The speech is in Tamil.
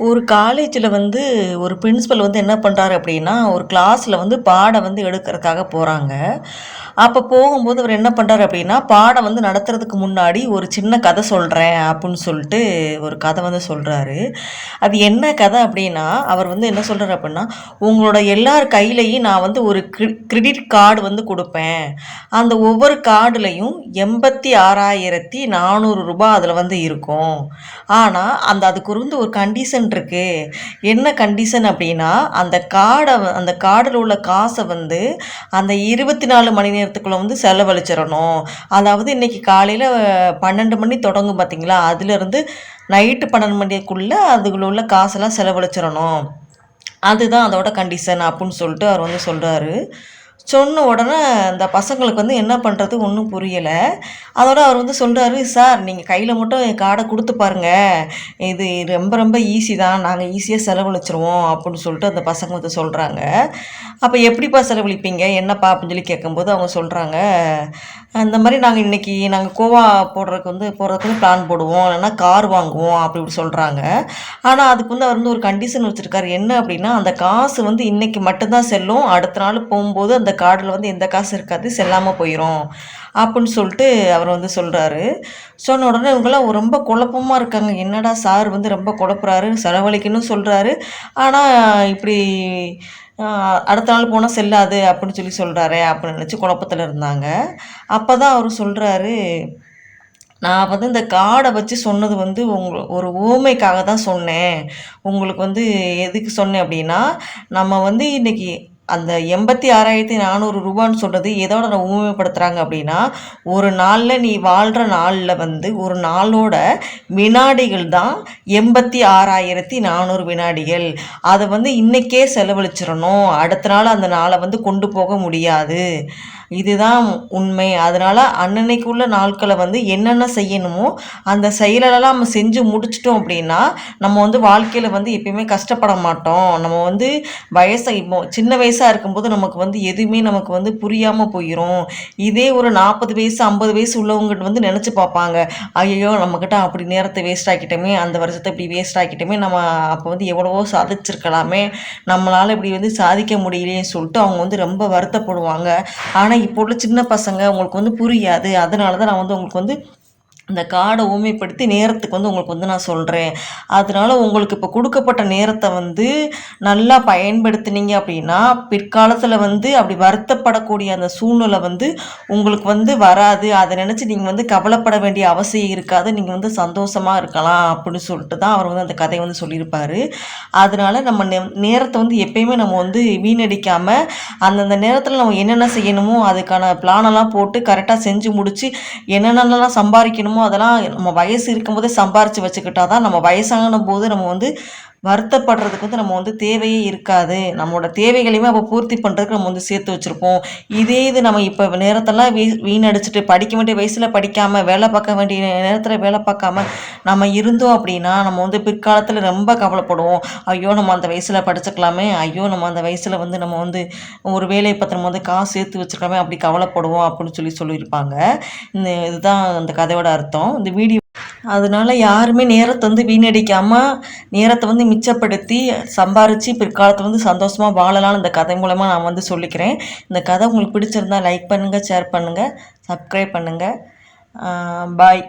ஒரு காலேஜில் வந்து ஒரு பிரின்சிபல் வந்து என்ன பண்ணுறாரு அப்படின்னா ஒரு கிளாஸில் வந்து பாடம் வந்து எடுக்கிறதுக்காக போகிறாங்க அப்போ போகும்போது அவர் என்ன பண்ணுறாரு அப்படின்னா பாடம் வந்து நடத்துறதுக்கு முன்னாடி ஒரு சின்ன கதை சொல்கிறேன் அப்படின்னு சொல்லிட்டு ஒரு கதை வந்து சொல்கிறாரு அது என்ன கதை அப்படின்னா அவர் வந்து என்ன சொல்கிறார் அப்படின்னா உங்களோட எல்லார் கையிலையும் நான் வந்து ஒரு கிரெடிட் கார்டு வந்து கொடுப்பேன். அந்த ஒவ்வொரு கார்டுலையும் எண்பத்தி ஆறாயிரத்தி நானூறு ரூபாய் அதில் வந்து இருக்கும். ஆனால் அந்த அதுக்கு வந்து ஒரு கண்டிஷன் இருக்குது என்ன கண்டிஷன் அப்படின்னா அந்த கார்டை அந்த கார்டில் உள்ள காசை வந்து அந்த இருபத்தி நாலு மணி நேரத்துக்குள்ளே வந்து செலவழிச்சிடணும். அதாவது இன்றைக்கி காலையில் பன்னெண்டு மணி தொடங்கும் பார்த்தீங்களா அதுலேருந்து நைட்டு பன்னெண்டு மணிக்குள்ளே அதுக்குள்ள உள்ள காசெல்லாம் செலவழிச்சிடணும். அதுதான் அதோட கண்டிஷன் அப்படின்னு சொல்லிட்டு அவர் வந்து சொல்கிறாரு சொன்ன உடனே அந்த பசங்களுக்கு வந்து என்ன பண்ணுறது ஒன்றும் புரியலை. அதோட அவர் வந்து சொல்கிறாரு சார் நீங்கள் கையில் மட்டும் என் கார்டை கொடுத்து பாருங்கள் இது ரொம்ப ரொம்ப ஈஸி தான். நாங்கள் ஈஸியாக செலவழிச்சிருவோம். அப்படின்னு சொல்லிட்டு அந்த பசங்க வந்து சொல்கிறாங்க அப்போ எப்படிப்பா செலவழிப்பீங்க? என்னப்பா? அப்படின்னு சொல்லி கேட்கும்போது அவங்க சொல்கிறாங்க அந்த மாதிரி நாங்கள் இன்றைக்கி நாங்கள் கோவா போடுறதுக்கு வந்து போகிறதுக்கு வந்து பிளான் போடுவோம். இல்லைன்னா கார் வாங்குவோம். அப்படி இப்படி சொல்கிறாங்க ஆனால் அதுக்கு வந்து அவர் வந்து ஒரு கண்டிஷன் வச்சுருக்காரு. என்ன அப்படின்னா அந்த காசு வந்து இன்றைக்கி மட்டும்தான் செல்லும். அடுத்த நாள் போகும்போது அந்த கார்டில் வந்து எந்த காசு இருக்காது செல்லாமல் போயிடும் அப்படின்னு சொல்லிட்டு அவர் வந்து சொல்கிறாரு சொன்ன உடனே இவங்களாம் ரொம்ப குழப்பமாக இருக்காங்க. என்னடா சார் வந்து ரொம்ப குழப்புறாரு செலவழிக்கணும்னு சொல்கிறாரு ஆனால் இப்படி அடுத்த நாள் போனால் செல்லாது அப்படின்னு சொல்லி சொல்கிறாரே அப்படின்னு நினச்சி குழப்பத்தில் இருந்தாங்க. அப்போ தான் அவர் சொல்கிறாரு நான் வந்து இந்த கார்டை வச்சு சொன்னது வந்து உங்க ஒரு ஊமைக்காக தான் சொன்னேன். உங்களுக்கு வந்து எதுக்கு சொன்னேன் அப்படின்னா நம்ம வந்து இன்றைக்கி அந்த எண்பத்தி ஆறாயிரத்தி நானூறு ரூபான்னு சொல்கிறது எதோட நான் ஊமைப்படுத்துகிறாங்க அப்படின்னா ஒரு நாளில் நீ வாழ்கிற நாளில் வந்து ஒரு நாளோட வினாடிகள் தான் எண்பத்தி ஆறாயிரத்தி நானூறு வினாடிகள். அதை வந்து இன்றைக்கே செலவழிச்சிடணும். அடுத்த நாள் அந்த நாளை வந்து கொண்டு போக முடியாது. இதுதான் உண்மை. அதனால் அன்னன்னைக்குள்ள நாட்களை வந்து என்னென்ன செய்யணுமோ அந்த செயலெல்லாம் நம்ம செஞ்சு முடிச்சிட்டோம் அப்படின்னா நம்ம வந்து வாழ்க்கையில் வந்து எப்பயுமே கஷ்டப்பட மாட்டோம். நம்ம வந்து வயசை இப்போ சின்ன வயசாக இருக்கும்போது நமக்கு வந்து எதுவுமே நமக்கு வந்து புரியாமல் போயிடும் இதே ஒரு நாற்பது வயசு ஐம்பது வயசு உள்ளவங்ககிட்ட வந்து நினச்சி பார்ப்பாங்க. ஐயோ நம்மக்கிட்ட அப்படி நேரத்தை வேஸ்ட் ஆக்கிட்டோமே அந்த வருஷத்தை இப்படி வேஸ்ட் ஆக்கிட்டோமே நம்ம அப்போ வந்து எவ்வளவோ சாதிச்சிருக்கலாமே நம்மளால் இப்படி வந்து சாதிக்க முடியலையேன்னு சொல்லிட்டு அவங்க வந்து ரொம்ப வருத்தப்படுவாங்க. ஆனால் இப்போ உள்ள சின்ன பசங்க உங்களுக்கு வந்து புரியாது. அதனால தான் நான் வந்து உங்களுக்கு வந்து இந்த கார்டை ஊமைப்படுத்தி நேரத்துக்கு வந்து உங்களுக்கு வந்து நான் சொல்கிறேன் அதனால் உங்களுக்கு இப்போ கொடுக்கப்பட்ட நேரத்தை வந்து நல்லா பயன்படுத்தினீங்க அப்படின்னா பிற்காலத்தில் வந்து அப்படி வருத்தப்படக்கூடிய அந்த சூழ்நிலை வந்து உங்களுக்கு வந்து வராது. அதை நினச்சி நீங்கள் வந்து கவலைப்பட வேண்டிய அவசியம் இருக்காது. நீங்கள் வந்து சந்தோஷமாக இருக்கலாம் அப்படின்னு சொல்லிட்டு தான் அவர் வந்து அந்த கதையை வந்து சொல்லியிருப்பார். அதனால் நம்ம நே நேரத்தை வந்து எப்பயுமே நம்ம வந்து வீணடிக்காமல் அந்தந்த நேரத்தில் நம்ம என்னென்ன செய்யணுமோ அதுக்கான பிளானெல்லாம் போட்டு கரெக்டாக செஞ்சு முடித்து என்னென்னலாம் சம்பாதிக்கணுமோ அதெல்லாம் நம்ம வயசு இருக்கும்போதே சம்பாரித்து வச்சுக்கிட்டா தான் நம்ம வயசான போது நம்ம வந்து வருத்தப்படுறதுக்கு வந்து நம்ம வந்து தேவையே இருக்காது. நம்மளோட தேவைகளையுமே அப்போ பூர்த்தி பண்ணுறதுக்கு நம்ம வந்து சேர்த்து வச்சுருப்போம். இதே இது நம்ம இப்போ நேரத்தெல்லாம் வீ வீணடிச்சிட்டு படிக்க வேண்டிய வயசில் படிக்காமல் வேலை பார்க்க வேண்டிய நேரத்தில் வேலை பார்க்காம நம்ம இருந்தோம் அப்படின்னா நம்ம வந்து பிற்காலத்தில் ரொம்ப கவலைப்படுவோம். ஐயோ நம்ம அந்த வயசில் படிச்சுக்கலாமே ஐயோ நம்ம அந்த வயசில் வந்து நம்ம வந்து ஒரு வேலையை பற்றி நம்ம வந்து காசு சேர்த்து வச்சுருக்கலாமே. அப்படி கவலைப்படுவோம் அப்படின்னு சொல்லி சொல்லியிருப்பாங்க. இந்த இதுதான் அந்த கதையோட அர்த்தம். இந்த வீடியோ அதனால யாருமே நேரத்தை வந்து வீணடிக்காமல் நேரத்தை வந்து மிச்சப்படுத்தி சம்பாரித்து பிற்காலத்தில் வந்து சந்தோஷமாக வாழலாம்னு இந்த கதை மூலமாக நான் வந்து சொல்லிக்கிறேன். இந்த கதை உங்களுக்கு பிடிச்சிருந்தா லைக் பண்ணுங்கள் ஷேர் பண்ணுங்கள் சப்ஸ்கிரைப் பண்ணுங்கள் பாய்